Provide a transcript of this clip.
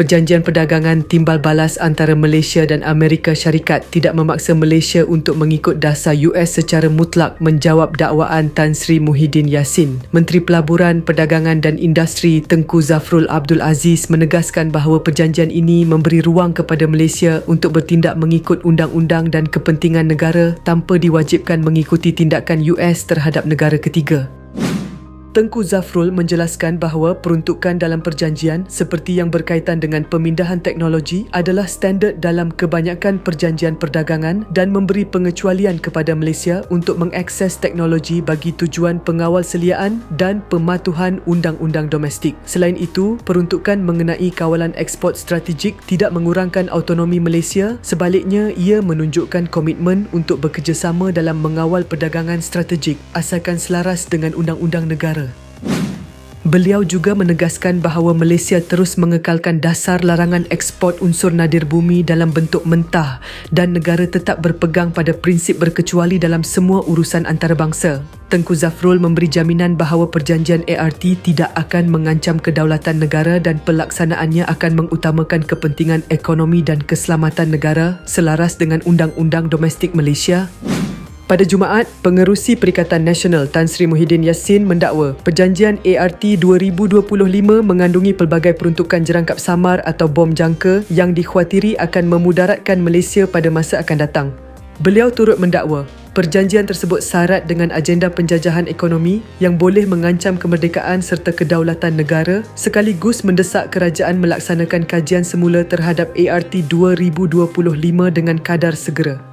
Perjanjian perdagangan timbal balas antara Malaysia dan Amerika Syarikat tidak memaksa Malaysia untuk mengikut dasar US secara mutlak menjawab dakwaan Tan Sri Muhyiddin Yassin. Menteri Pelaburan, Perdagangan dan Industri Tengku Zafrul Abdul Aziz menegaskan bahawa perjanjian ini memberi ruang kepada Malaysia untuk bertindak mengikut undang-undang dan kepentingan negara tanpa diwajibkan mengikuti tindakan US terhadap negara ketiga. Tengku Zafrul menjelaskan bahawa peruntukan dalam perjanjian seperti yang berkaitan dengan pemindahan teknologi adalah standard dalam kebanyakan perjanjian perdagangan dan memberi pengecualian kepada Malaysia untuk mengakses teknologi bagi tujuan pengawal seliaan dan pematuhan undang-undang domestik. Selain itu, peruntukan mengenai kawalan ekspor strategik tidak mengurangkan autonomi Malaysia, sebaliknya ia menunjukkan komitmen untuk bekerjasama dalam mengawal perdagangan strategik asalkan selaras dengan undang-undang negara. Beliau juga menegaskan bahawa Malaysia terus mengekalkan dasar larangan ekspor unsur nadir bumi dalam bentuk mentah dan negara tetap berpegang pada prinsip berkecuali dalam semua urusan antarabangsa. Tengku Zafrul memberi jaminan bahawa perjanjian ART tidak akan mengancam kedaulatan negara dan pelaksanaannya akan mengutamakan kepentingan ekonomi dan keselamatan negara selaras dengan Undang-Undang Domestik Malaysia pada Jumaat, Pengerusi Perikatan Nasional Tan Sri Muhyiddin Yassin mendakwa perjanjian ART 2025 mengandungi pelbagai peruntukan jerangkap samar atau bom jangka yang dikhawatiri akan memudaratkan Malaysia pada masa akan datang. Beliau turut mendakwa perjanjian tersebut syarat dengan agenda penjajahan ekonomi yang boleh mengancam kemerdekaan serta kedaulatan negara sekaligus mendesak kerajaan melaksanakan kajian semula terhadap ART 2025 dengan kadar segera.